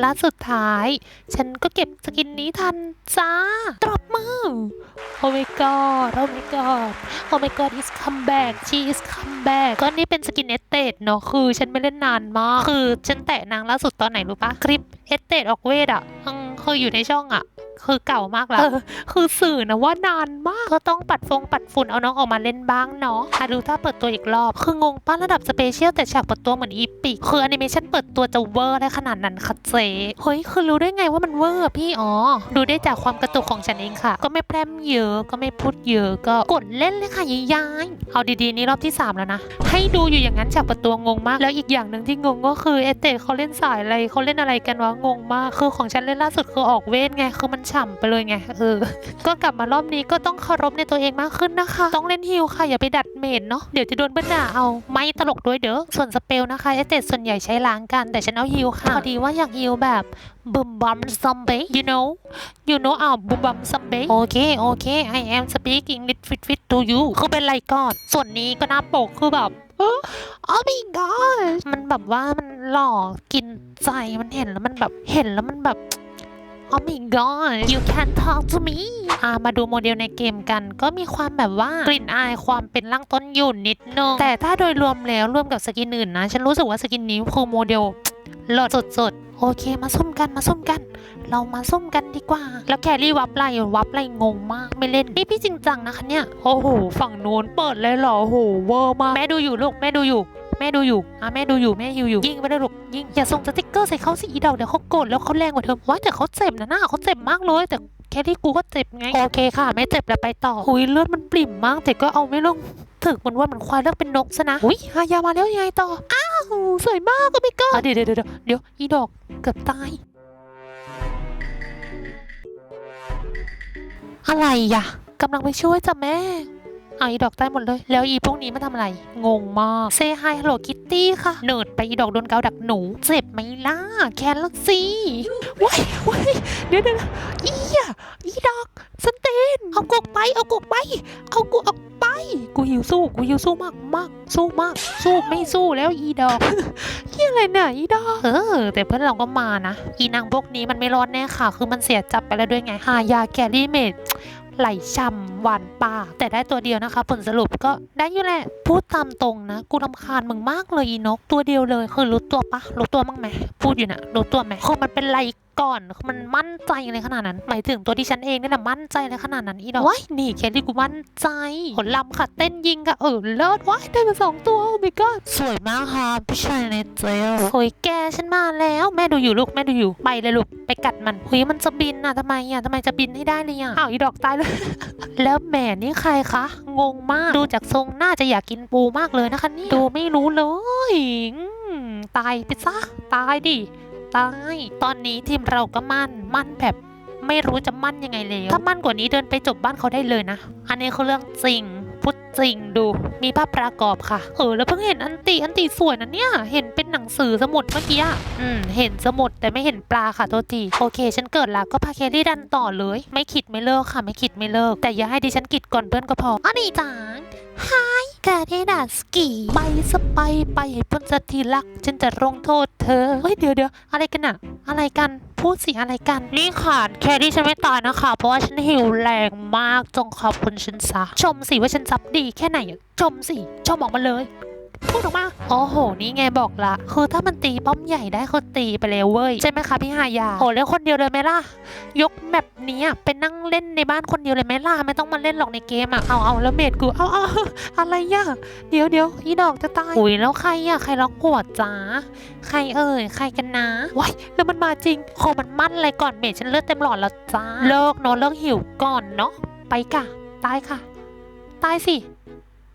และสุดท้าย ฉันก็เก็บสกินนี้ทันจ้าตรบมือ โอ้ my god โอ้ my god โอ้ my god is come back she is come back ก็นี่เป็นสกินเอสเตดเนาะคือฉันไม่เล่นนานมาก คือฉันแตะนางล่าสุดตอนไหนรู้ปะคลิปเอสเตดออกเวทอะอืมคืออยู่ในช่องอะ คือเก่ามากแล้ว คือสื่อนะว่านานมากก็ต้องปัดฟงปัดฝุ่นเอาน้องออกมาเล่นบ้างเนาะอะดูถ้าเปิดตัวอีกรอบ คืองงป้าระดับสเปเชียลแต่ฉากเปิดตัวเหมือนอีปิกคือแอนิเมชันเปิดตัวจะเวอร์ได้ขนาดนั้นค่ะเจ๊เฮ้ยคือรู้ได้ไงว่ามันเวอร์อะพี่อ๋อดูได้จากความกระตุกของฉันเองค่ะ ก็ไม่แพร่มเยอะก็ไม่พูดเยอะก็กดเล่นเลยค่ะยายๆเอาดีๆนี่รอบที่ 3 แล้วนะ ให้ดูอยู่อย่างนั้นฉากเปิดตัวงงมาก แล้วอีกอย่างหนึ่งที่งงก็คือเอเตะเขาเล่นสายอะไรเขาเล่นอะไรกันวะงงมาก คือของฉันเล่นล่าสุดคือออกเวทไงคือมันฉ่ำไปเลยไงเออ ก็กลับมารอบนี้ก็ต้องเคารพในตัวเองมากขึ้นนะคะ ต้องเล่นฮิลค่ะอย่าไปดัดเมดเนาะเดี๋ยวจะโดนเบิ้ลด่าเอาไม่ตลกด้วยเด้อส่วนสเปลนะคะเอเตส่วนใหญ่ใช้ล้างกันแต่ฉันเอาฮิลค่ะพอดีว่าอยากฮิลแบบบึมบัมซัมเบ you know you know อ่าวบึมบัมซัมเบโอเคโอเค I am speaking English fit fit to you คือเป็นไรก่อนส่วนนี้ก็น้าปกคือแบบ Oh my god มันแบบว่ามันหล่อกินใจมันเห็นแล้วมันแบบเห็นแล้วมันแบบ Oh my god you can talk to me อ่ามาดูโมเดลในเกมกัน ก็มีความแบบว่ากลิ่นอายความเป็นร่างต้นอยู่นิดนึงแต่ถ้าโดยรวมแล้วรวมกับสกินอื่นนะ ฉันรู้สึกว่าสกินนี้คือโมเดลหลดสดๆ โอเคมาซุ่มกันมาซุ่มกัน เรามาซุ่มกันดีกว่า แล้วแครี่วับไล่วับไล่งงมากไม่เล่น นี่พี่จริงจังนะคะเนี่ย โอ้โห ฝั่งโน้นเปิดเลยเหรอโอ้โหเวอร์มาก แม่ดูอยู่ลูกแม่ดูอยู่ ม่ดูอยู่อะแม่ดูอยู่แม่ฮิวอยู่ยิงไปเลยลูกยิงอย่าส่งสติ๊กเกอร์ใส่เขาสิอีดอกเดี๋ยวเขาโกรธแล้วเขาแรงกว่าเธอว่าแต่เขาเจ็บนะหน้าเขาเจ็บมากเลยแต่แค่ที่กูก็เจ็บไง โอเคค่ะ ไม่เจ็บแล้วไปต่อหุยเลือดมันปริ่มมากแต่ก็เอาไม่ลงถึกมันว่ามันควายเลือกเป็นนกซะนะอุ้ยฮายามาแล้วยังไงต่อ อ้าวสวยมากก็ไม่ก็เดี๋ยวเดี๋ยวเดี๋ยวเดี๋ยวอีดอกเกือบตายอะไรยะกำลังไปช่วยจ้ะแม่ เอาอีดอกตายหมดเลย แล้วอีพวกนี้มาทำอะไร งงมากเซฮายฮัลโหลคิตตี้ค่ะเนิร์ดไปอีดอกโดนเกาดักหนู เจ็บไหมล่ะ แคนละสิว้ายว้ายเดี๋ยวเดี๋ยวอีอะอีดอกสเตนเอากกไป เอากกไป เอากูออกไป กูหิวสู้ กูหิวสู้มากมากสู้มาก สู้ไม่สู้แล้วอีดอกเฮียอะไรเนี่ยอีดอกเออ แต่เพื่อนเราก็มานะ อีนางพวกนี้มันไม่รอดแน่ค่ะ คือมันเสียจับไปแล้วด้วยไงหายาแกรี่เมด ไหลช่ำหวานปากแต่ได้ตัวเดียวนะคะ ผลสรุปก็ได้อยู่แหละ พูดตามตรงนะ กูรำคาญมึงมากเลยอีนก ตัวเดียวเลยคือรู้ตัวปะรู้ตัวมั้งไหมพูดอยู่นะรู้ตัวไหมคือมันเป็นไรก่อนคือมันมั่นใจเลยขนาดนั้น หมายถึงตัวที่ฉันเองเนี่ยนะมั่นใจเลยขนาดนั้นอีดอกว้ายนี่แค่ที่กูมั่นใจผลลำค่ะ เต้นยิงค่ะ เออเลิศว้ายได้มาสองตัวโอ้ my god สวยมากค่ะพี่ชายในเจลโอ้ยแกฉันมาแล้ว แม่ดูอยู่ลูกแม่ดูอยู่ไปเลยลูกไปกัดมันเฮ้ยมันจะบินอะทำไมอะทำไมจะบินให้ได้เลยอะอ้าวอีดอกตายเลยแล้วแหม่นี่ใครคะงงมากดูจากทรงน่าจะอยากกินปูมากเลยนะคะนี่ดูไม่รู้เลยอืมตายไปซะตายดิ ตายตอนนี้ทีมเราก็มั่น มั่นแบบไม่รู้จะมั่นยังไงเลยถ้ามั่นกว่านี้เดินไปจบบ้านเขาได้เลยนะ อันนี้เขาเรื่องจริงพูดจริงดู มีภาพประกอบค่ะ เออ แล้วเพิ่งเห็นอันตีอันตีสวยนะเนี่ย เห็นเป็นหนังสือสมุดเมื่อกี้อะอืม เห็นสมุดแต่ไม่เห็นปลาค่ะโทษทีโอเค ฉันเกิดแล้วก็พาเคลี่ดันต่อเลย ไม่คิดไม่เลิกค่ะ ไม่คิดไม่เลิก แต่อย่าให้ดิฉันกิดก่อนเพื่อนก็พออันนี้จังไฮ กาเทดาสกีไปสไปไปให้พ้นสักทีรัก ฉันจะลงโทษเธอ เฮ้ยเดี๋ยวเดี๋ยวอะไรกันอะอะไรกันพูดสิอะไรกัน นี่ค่ะแค่ที่ฉันไม่ตายนะคะ เพราะว่าฉันหิวแรงมากจงขอบคุณฉันซะชมสิว่าฉันซับดีแค่ไหนอะชมสิชมออกมาเลย พูดออกมาโอ้โห นี่ไงบอกละ คือถ้ามันตีป้อมใหญ่ได้คือตีไปเลยเว้ย ใช่ไหมคะพี่หายาโอ้แล้วคนเดียวเลยไหมล่ะ ยกแมปนี้อะไปนั่งเล่นในบ้านคนเดียวเลยไหมล่ะ ไม่ต้องมาเล่นหรอกในเกมอะเอาเอาแล้วเมดกู เอาเอาอะไรย่ะเดี๋ยวเดี๋ยวอีดอกจะตาย อุ้ยแล้วใครอะใครร้องหัวจ้าใครเอ่ย ใครกันนะว้ายแล้วมันมาจริงโคมันมั่นอะไรก่อนเมดฉันเลือดเต็มหลอดแล้วจ้าเลิกเนอะเลิกหิวก่อนเนาะ ไปค่ะตายค่ะ ตายสิ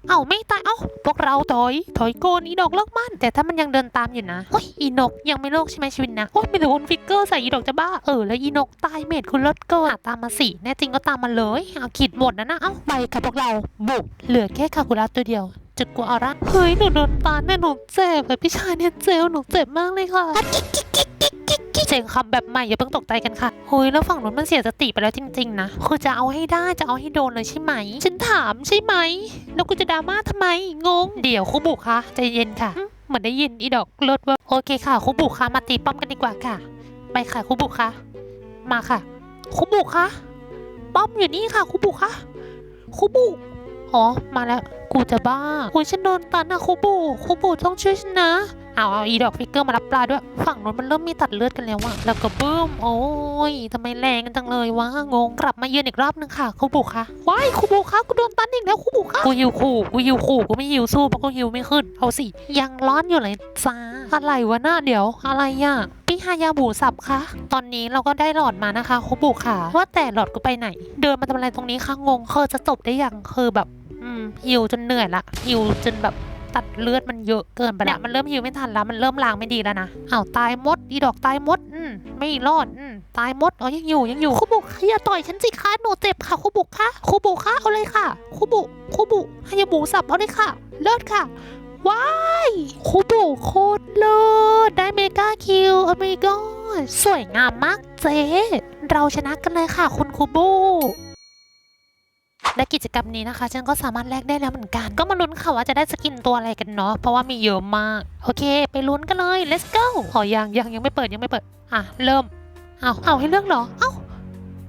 เอ้าไม่ตายเอ้าพวกเราถอย ถอยโกนอีดอกเลิกมั่น แต่ถ้ามันยังเดินตามอยู่นะโอ้ยอีนกยังไม่เลิกใช่ไหมชีวินนะโอ้ยไม่แต่คนฟิกเกอร์ใส่อีดอกจะบ้าเออแล้วอีนกตายเมดคุณเลิศเกินอะตามมาสิแน่จริงก็ตามมาเลยเอาขีดหมดนะนะเอ้าไปค่ะพวกเราบุกเหลือแค่คาคุระตัวเดียว จุดกูเอาละเฮ้ยหนูโดนตาแน่หนูเจ็บแบบพี่ชายเนี่ยเจลหนูเจ็บมากเลยค่ะเสียงคำแบบใหม่อย่าเพิ่งตกใจกันค่ะเฮ้ยแล้วฝั่งนู้นมันเสียสติไปแล้วจริงๆนะคือจะเอาให้ได้จะเอาให้โดนเลยใช่ไหม ฉันถามใช่ไหม แล้วกูจะดราม่าทำไมงง เดี๋ยวคุบุคะใจเย็นค่ะเหมือนได้ยินอีดอกรถว่าโอเคค่ะคุบุคะมาตีป้อมกันดีกว่าค่ะไปไปค่ะคุบุคะมาค่ะคุบุคะป้อมอยู่นี่ค่ะคุบุคะคุบุอ๋อมาแล้วกูจะบ้าโอ้ยฉันโดนตันนะคุบุคุบุต้องช่วยฉันนะเอาเอาอีดอกฟิกเกอร์มารับปลาด้วย ฝั่งนู้นมันเริ่มมีตัดเลือดกันแล้วอะแล้วก็บึ้ม โอ้ยทำไมแรงกันจังเลยวะ งง กลับมาเยือนอีกรอบนึงค่ะคุบุคะว้ายคุบุคะกูโดนตันอีกแล้วคุบุคะกูหิวขู่กูหิวขู่กูไม่หิวสู้เพราะกูหิวไม่ขึ้น เอาสิ ยังร้อนอยู่เลยจ้าอะไรวะหน้าเดี๋ยว อะไรอะพี่ฮายาบูสับคะ ตอนนี้เราก็ได้หลอดมานะคะคุบุค่ะ ว่าแต่หลอดกูไปไหน เดินมาทำอะไรตรงนี้คะงงเคอจะจบได้ยังคือแบบ หิวจนเหนื่อยละหิวจนแบบตัดเลือดมันเยอะเกินไปแล้วมันเริ่มหิวไม่ทันแล้ว มันเริ่มลางไม่ดีแล้วนะอ้าวตายมดอีดอกตายมดอืมไม่รอดอืมตายมดอ๋อยังอยู่ยังอยู่คุบุค่ะอย่าต่อยฉันสิคะหนูเจ็บค่ะคุบุค่ะคุบุค่ะเอาเลยค่ะคุบุคุบุให้ยาบูสับเอาเลยค่ะ เลิศค่ะว้ายคุบุโคตรเลิศได้เมกาคิวโอ้ my god สวยงามมากเจ๊เราชนะกันเลยค่ะคุณคุบุ และกิจกรรมนี้นะคะ ฉันก็สามารถแลกได้แล้วเหมือนกัน ก็มาลุ้นค่ะว่าจะได้สกินตัวอะไรกันเนาะเพราะว่ามีเยอะมาก โอเค ไปลุ้นกันเลย let's go ขอยังยังยังไม่เปิดยังไม่เปิด อะ เริ่มเอาเอาให้เลือกเหรอเอา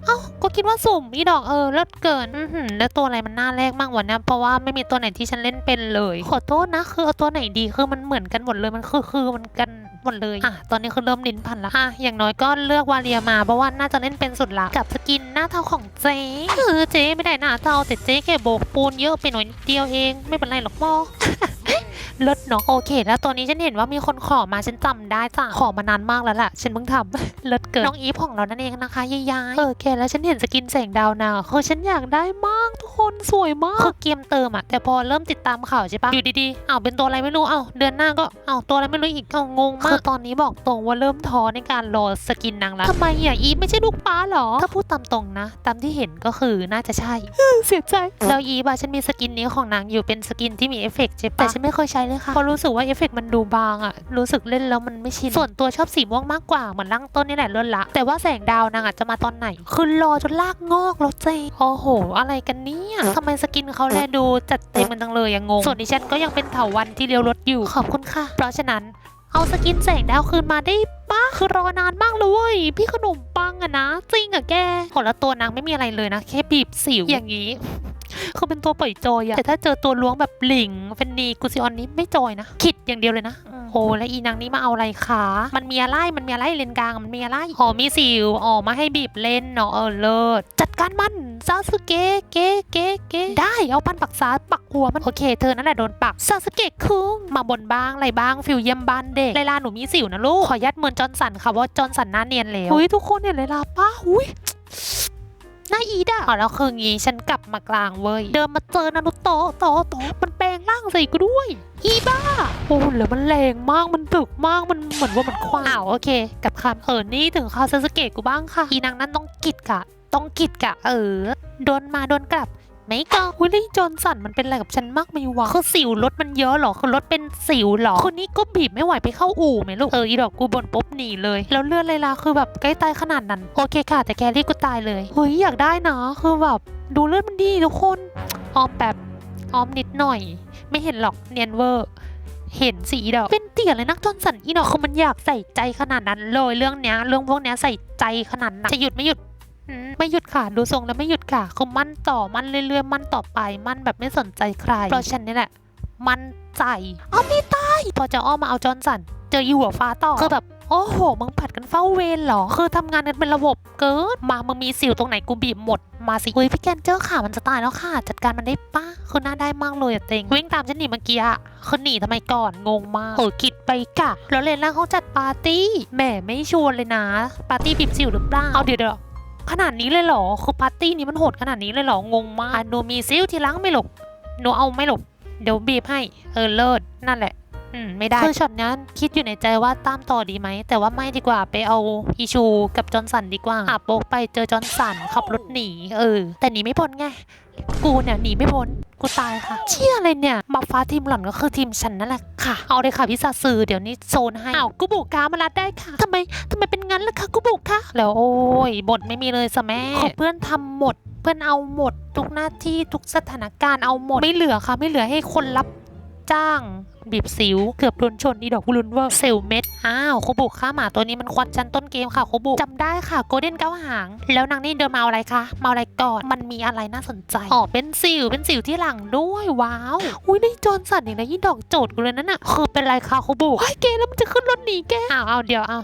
เอาก็คิดว่าสุ่มอีดอกเออเลิศเกินอืแล้วตัวอะไรมันน่าแลกมากวะเนี่ยเพราะว่าไม่มีตัวไหนที่ฉันเล่นเป็นเลย ขอโทษนะคือเอาตัวไหนดีคือมันเหมือนกันหมดเลยมันคือคือมันกัน หมดเลยอะตอนนี้คือเริ่มลิ้นพันละอะอย่างน้อยก็เลือกวาเลียมาเพราะว่าน่าจะเล่นเป็นสุดละกับสกินหน้าเท่าของเจ๊เออเจ๊ไม่ได้หน้าเท่าแต่เจ๊แค่โบกปูนเยอะไปหน่อยนิดเดียวเอง ไม่เป็นไรหรอกมอ เลิศเนาะโอเค แล้วตัวนี้ฉันเห็นว่ามีคนขอมาฉันจำได้จ้ะขอมานานมากแล้วล่ะฉันเพิ่งทำเลิศเกินน้องอีฟของเรานั่นเองนะคะยายๆเออโอเค แล้วฉันเห็นสกินแสงดาวนาคือฉันอยากได้มากทุกคนสวยมากคือเกมเติมอะแต่พอเริ่มติดตามข่าวใช่ปะอยู่ดีๆอ้าวเป็นตัวอะไรไม่รู้อ้าวเดือนหน้าก็อ้าวตัวอะไรไม่รู้อีกอ้าวงงมากคือตอนนี้บอกตรงว่าเริ่มท้อในการรอสกินนางละทำไมอะอีฟไม่ใช่ลูกป้าหรอถ้าพูดตามตรงนะ ตามที่เห็นก็คือน่าจะใช่เสียใจแล้วอีฟอะฉันมีสกินนี้ของนางอยู่เป็นสกินที่มีเอฟเฟกต์ใช่ปะแต่ฉันไม่เคยใช้เลยค่ะเพราะรู้สึกว่าเอฟเฟกต์มันดูบางอะรู้สึกเล่นแล้วมันไม่ชินส่วนตัวชอบสีม่วงมากกว่าเหมือนล่างต้นนี่แหละเล้นละ แต่ว่าแสงดาวนางอะจะมาตอนไหน คือรอจนลากงอกแล้วเจโอ้โห อะไรกันเนี่ยทำไมสกินเขาแลดูจัดเต็มมันจังเลยอะงงงส่วนดิฉันก็ยังเป็นเถาวันที่เลี้ยวรถอยู่ขอบคุณค่ะ เพราะฉะนั้นเอาสกินแสงดาวคืนมาได้ปะคือรอนานมากเลย พี่ขนมปังอะนะ จริงอะแกโหแล้วตัวนางไม่มีอะไรเลยนะแค่บีบสิวอย่างนี้ คือเป็นตัวปล่อยจอยอะแต่ถ้าเจอตัวล้วงแบบหลิงเฟนนีกูซิออนนี้ไม่จอยนะขิดอย่างเดียวเลยนะโอ้แล้วอีนางนี้มาเอาอะไรคะ มันมีอะไร มันมีอะไรเลนกลาง มันมีอะไรอ๋อมีสิวอ๋อมาให้บีบเล่นเนาะเออเลิศจัดการมันซาสึเกะเกะเกะเกะได้เอาปันปักษาปักหัวมันโอเค เธอนั่นแหละโดนปักซาสึเกะคุงมาบนบ้างอะไรบ้างฟิลเยี่ยมบ้านเด็กไลลาหนูมีสิวนะลูกขอยัดเหมือนจอร์นสันค่ะว่าจอร์นสันหน้าเนียนแล้วอุ้ยทุกคนเห็นไลลาป้าอุ้ย น่าอีดอะแล้วคืองี้ฉันกลับมากลางเว้ย เดินมาเจอนารุโตะโตะโตะมันแปลงร่างใส่กูด้วย อีบ้า โอ้แล้วมันแรงมาก มันตึกมาก มันเหมือนว่ามันคว้าอ้าวโอเค กับคำเออนี่ถึงคาซาสเกะกูบ้างค่ะ อีนางนั้นต้องกิดกะ ต้องกิดกะ เออ โดนมาโดนกลับ ไม่ก็วิลลี่จอห์นสันมันเป็นอะไรกับฉันมากไหมวะคือสิวรถมันเยอะเหรอคือรถเป็นสิวเหรอคนนี้ก็บีบไม่ไหวไปเข้าอู่ไหมลูกเอออีดอกกูบ่นปุ๊บหนีเลย แล้วเลือดเลยล่ะคือแบบใกล้ตายขนาดนั้นโอเคค่ะ แต่แกรี่กูตายเลยเฮ้ยอยากได้นะคือแบบดูเลือดมันดีทุกคนออมแบบออมนิดหน่อย ไม่เห็นหรอกเนียนเวอร์เห็นสีดอกเป็นเตี่ยเลยนักจนสันอีดอกคือมันอยากใส่ใจขนาดนั้นเลยเรื่องเนี้ยเรื่องพวกเนี้ยใส่ใจขนาดนั้นจะหยุดไม่หยุด ไม่หยุดค่ะ ดูทรงแล้วไม่หยุดค่ะคือมั่นต่อมั่นเรื่อยๆ มั่นต่อไป มั่นแบบไม่สนใจใคร เพราะฉันนี่แหละ มั่นใจเอาไม่ตายพอจะอ้อมมาเอาจอนสัน เจออีหัวฟ้าต่อคือแบบโอ้โห มึงผัดกันเฝ้าเวรเหรอ คือทำงานกันเป็นระบบเกิน มา มึงมีสิวตรงไหนกูบีบหมด มาสิเฮ้ยพี่แกนเจอค่ะ มันจะตายแล้วค่ะ จัดการมันได้ป้าคือน่าได้มากเลยอะเต็ง วิ่งตามฉันหนีเมื่อกี้อะคือหนีทำไมก่อน งงมากเออกิดไปกะ แล้วเลนล่างเขาจัดปาร์ตี้ แหมไม่ชวนเลยนะ ปาร์ตี้บีบสิวหรือเปล่า เอาเดี๋ยวเดี๋ยว ขนาดนี้เลยเหรอ คือปาร์ตี้นี้มันโหดขนาดนี้เลยเหรอ งงมากหนูมีซิลที่ล้างไม่หลบ หนูเอาไม่หลบ เดี๋ยวบีบให้ เออเลิศ นั่นแหละ อืมไม่ได้คือช็อตนี้คิดอยู่ในใจว่าตามต่อดีไหม แต่ว่าไม่ดีกว่าไปเอาอีชูกับจอนสันดีกว่าหาโป๊กไปเจอจอนสันขับรถหนีเออ แต่หนีไม่พ้นไง กูเนี่ยหนีไม่พ้นกูตายค่ะ เชี่ยอะไรเนี่ยบัฟฟ้าทีมหล่อนก็คือทีมฉันนั่นแหละค่ะ เอาเลยค่ะพี่ซาซือเดี๋ยวนี้โซนให้อ้าวกูบุกกามาลัดได้ค่ะทำไมทำไมเป็นงั้นล่ะคะกูบุกคะแล้วโอ้ยบทไม่มีเลยสะแม่ขอเพื่อนทำหมด เพื่อนเอาหมด ทุกหน้าที่ทุกสถานการณ์เอาหมด ไม่เหลือค่ะ ไม่เหลือให้คนรับจ้าง บีบสิว เกือบโดนชนอีดอกบุรุนว่าเซลเม็ด อ้าวโคบุค่าหมาตัวนี้มันควันชั้นต้นเกมค่ะโคบุจำได้ค่ะโกลเด้นเก้าหาง แล้วนางนี่เดินมาอะไรคะ มาอะไรก่อน มันมีอะไรน่าสนใจ อ๋อ เป็นสิว เป็นสิวที่หลังด้วย ว้าว อุ้ยนี่โจรสันอีกนะยี่ดอกโจดกูเลยนั่นน่ะ คือเป็นไรคะโคบุไอ้เกแล้วมันจะขึ้นรถหนีแกอ้าวเอาเดี๋ยวเอา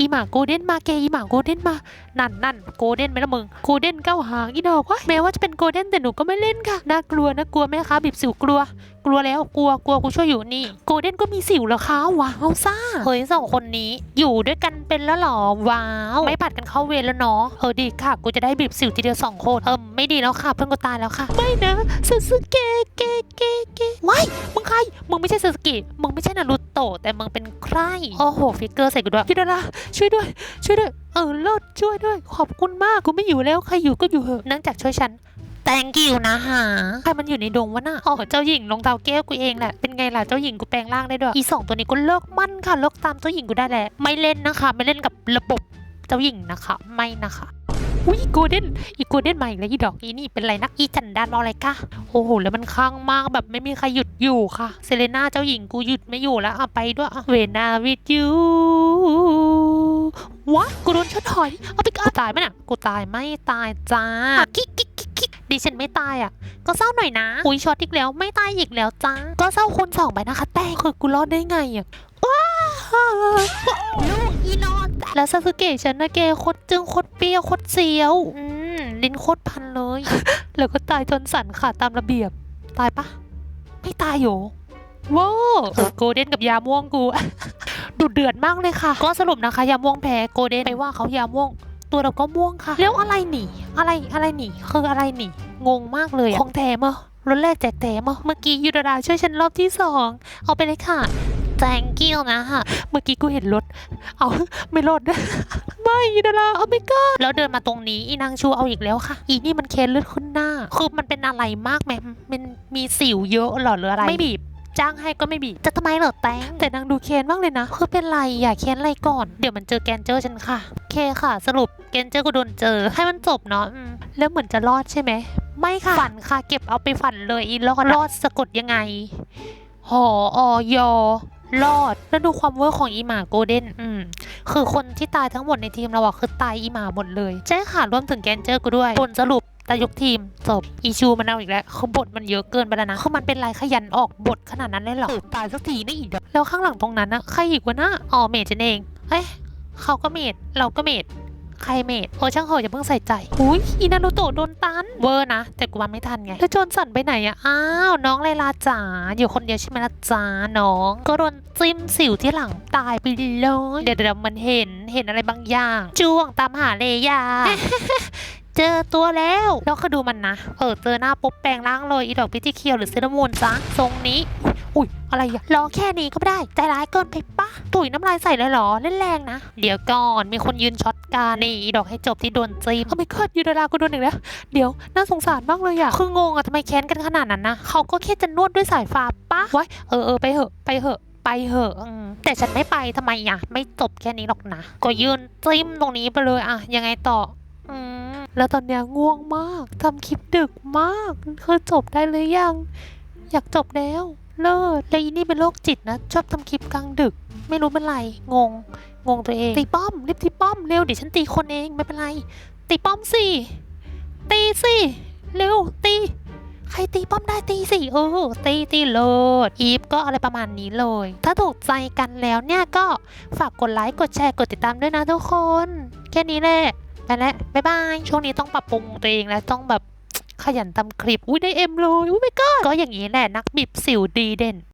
อีหมาโกลเด้นมาแกอีหมาโกลเด้นมา นั่นนั่นโกลเด้นไหมล่ะมึงโกลเด้นเก้าหางอีดอกวะแม้ว่าจะเป็นโกลเด้นแต่หนูก็ไม่เล่นค่ะ น่ากลัวน่ากลัวไหมคะบีบสิวกลัวกลัวแล้วกลัวกลัวกูช่วยอยู่นี่โกลเด้นก็มีสิวเหรอคะว้าวซ่าเฮ้ยสองคนนี้อยู่ด้วยกันเป็นแล้วเหรอว้าวไม่ผัดกันเข้าเวรแล้วเนาะเออดีค่ะกูจะได้บีบสิวทีเดียวสองคนเออไม่ดีแล้วค่ะเพื่อนกูตายแล้วค่ะ ไม่นะซูซูเกะเกะเกะเกะว้ายมึงใครมึงไม่ใช่ซูซูเกะมึงไม่ใช่นารูโตะแต่มึงเป็นใครโอ้โหฟิกเกอร์ใส่กูด้วยพี่ดาราช่วยด้วย ช่วยด้วยเออเลิศช่วยด้วย ขอบคุณมากกูไม่อยู่แล้วใครอยู่ก็อยู่เหอะเนื่องจากช่วยฉัน thank you นะฮะใครมันอยู่ในดงวะน่ะอ๋อเจ้าหญิงรองเท้าแก้วกูเองแหละ เป็นไงล่ะเจ้าหญิงกูแปลงร่างได้ด้วย อีสองตัวนี้ก็เลิกมั่นค่ะ เลิกตามเจ้าหญิงกูได้แหละไม่เล่นนะคะ ไม่เล่นกับระบบเจ้าหญิงนะคะ ไม่นะคะอุ้ยโกลเด้นอีโกลเด้นมาอีกแล้วอีดอกอีนี่เป็นไรนักอีจันดานมาอะไรกะโอ้โหแล้วมันคลั่งมากแบบไม่มีใครหยุดอยู่ค่ะ เซเลน่าเจ้าหญิงกูหยุดไม่อยู่แล้วอะไปด้วยเวนาวิดยูวะกูโดนช็อตถอย เอาไปก่อนตายไหมน่ะกูตายไม่ตายจ้ากิ๊กกิ๊กกิ๊กกิ๊ก ดิฉันไม่ตายอะ ก็เศร้าหน่อยนะอุ้ยช็อตอีกแล้วไม่ตายอีกแล้วจ้าก็เศร้าคนสองไปนะคะ แต่คือกูรอดได้ไงอะว้าวลูกอีนอนแล้วซาสึเกะฉันนะแกโคตรจึงโคตรเปรี้ยวโคตรเสียวอืมลิ้นโคตรพันเลย แล้วก็ตายจนสันขาดตามระเบียบ ตายปะ ไม่ตายโหว้าวเออโกลเด้นกับยาม่วงกู ดุเดือดมากเลยค่ะ ก็สรุปนะคะ ยาม่วงแพ้โกลเด้นไปว่าเขายาม่วง ตัวเราก็ม่วงค่ะ แล้วอะไรหนีอะไรอะไรหนีคืออะไรหนีงงมากเลยอะของแถมเหรอรถแรกแจกแถมเหรอเมื่อกี้ยูดาราช่วยฉันรอบที่สองเอาไปเลยค่ะ thank you นะฮะเมื่อกี้กูเห็นรถ เอาไม่รอดไม่ยูดาราเอาไม่กล้าแล้วเดินมาตรงนี้อีนางชูเอาอีกแล้วค่ะ อีนี่มันเค้นเลือดขึ้นหน้า คือมันเป็นอะไรมากไหมมันมีสิวเยอะเหรอหรืออะไรไม่บีบ จ้างให้ก็ไม่บีบจะทำไมเหรอแตงแต่นางดูเคนมากเลยนะ คือเป็นไรอย่าเคนอะไรก่อน เดี๋ยวมันเจอแกนเจอร์ฉันค่ะเคค่ะ สรุปแกนเจอร์ก็โดนเจอ ให้มันจบเนาะแล้วเหมือนจะรอดใช่ไหมไม่ค่ะฝันค่ะ เก็บเอาไปฝันเลยอีรอดรอดสะกดยังไงหออยอรอดแล้วดูความเวอร์ของอีหมาโกลเด้นอืมคือคนที่ตายทั้งหมดในทีมเราอะคือตายอีหมาหมดเลยใช่ค่ะรวมถึงแกนเจอร์กูด้วยผลสรุป ตายกทีมจบอีชูมันเอาอีกแล้วคือบทมันเยอะเกินไปแล้วนะคือมันเป็นลายขยันออกบทขนาดนั้นเลยเหรอตายสักทีนี่อีกแล้วแล้วข้างหลังตรงนั้นนะใครอีกวะนะอ๋อเมดฉันเองเอ้ยเขาก็เมดเราก็เมดใครเมดโอ้ช่างเหอะอย่าเพิ่งใส่ใจอุ้ยอีนารุโตะโดนตันเวอร์นะ แต่กูมาไม่ทันไง แล้วโจนสันไปไหนอะอ้าว น้องไลลาจ๋าอยู่คนเดียวใช่ไหมล่ะจ๋าน้อง ก็โดนจิ้มสิวที่หลังตายไปเลยเดี๋ยวเดี๋ยวมันเห็นเห็นอะไรบางอย่างจ้วงตามหาเลยา เจอตัวแล้วแล้วก็ดูมันนะเออเจอหน้าปุ๊บแปลงร่างเลยอีดอกพิจิเคียวหรือเซรามอนจ้าทรงนี้อุ้ยอะไรอะรอแค่นี้ก็ไม่ได้ ใจร้ายเกินไปปะตุ๋ยน้ำลายใส่เลยหรอเล่นแรงนะ เดี๋ยวก่อนมีคนยืนช็อตกันนี่อีดอกให้จบที่โดนจีมโอ้ไม่กอดยูดารากูโดนอีกแล้ว เดี๋ยวน่าสงสารมากเลยอะคืองงอะทำไมแค้นกันขนาดนั้นนะเขาก็แค่จะนวดด้วยสายฟ้าปะไว้เออเออไปเหอะไปเหอะไปเหอะแต่ฉันไม่ไปทำไมอะไม่จบแค่นี้หรอกนะ ก็ยืนจิ้มตรงนี้ไปเลยอะยังไงต่ออืม แล้วตอนเนี้ยง่วงมากทำคลิปดึกมากคือจบได้หรือยัง อยากจบแล้ว เลิศแล้วอีนี่เป็นโรคจิตนะ ชอบทำคลิปกลางดึก ไม่รู้เป็นไร งง งงตัวเอง ตีป้อมรีบตีป้อมเร็วเดี๋ยวฉันตีคนเองไม่เป็นไร ตีป้อมสิตีสิเร็วตีใครตีป้อมได้ตีสิเออตีตีเลิศอีฟก็อะไรประมาณนี้เลย ถ้าถูกใจกันแล้วเนี่ยก็ฝากกดไลค์กดแชร์กดติดตามด้วยนะทุกคน แค่นี้แหละ ไปแล้วบ๊ายบายช่วงนี้ต้องปรับปรุงตัวเองและต้องแบบขยันทำคลิปอุ้ยได้เอ็มเลยอุ้ยไม่ก็ก็อย่างนี้แหละนักบิบสิวดีเด่น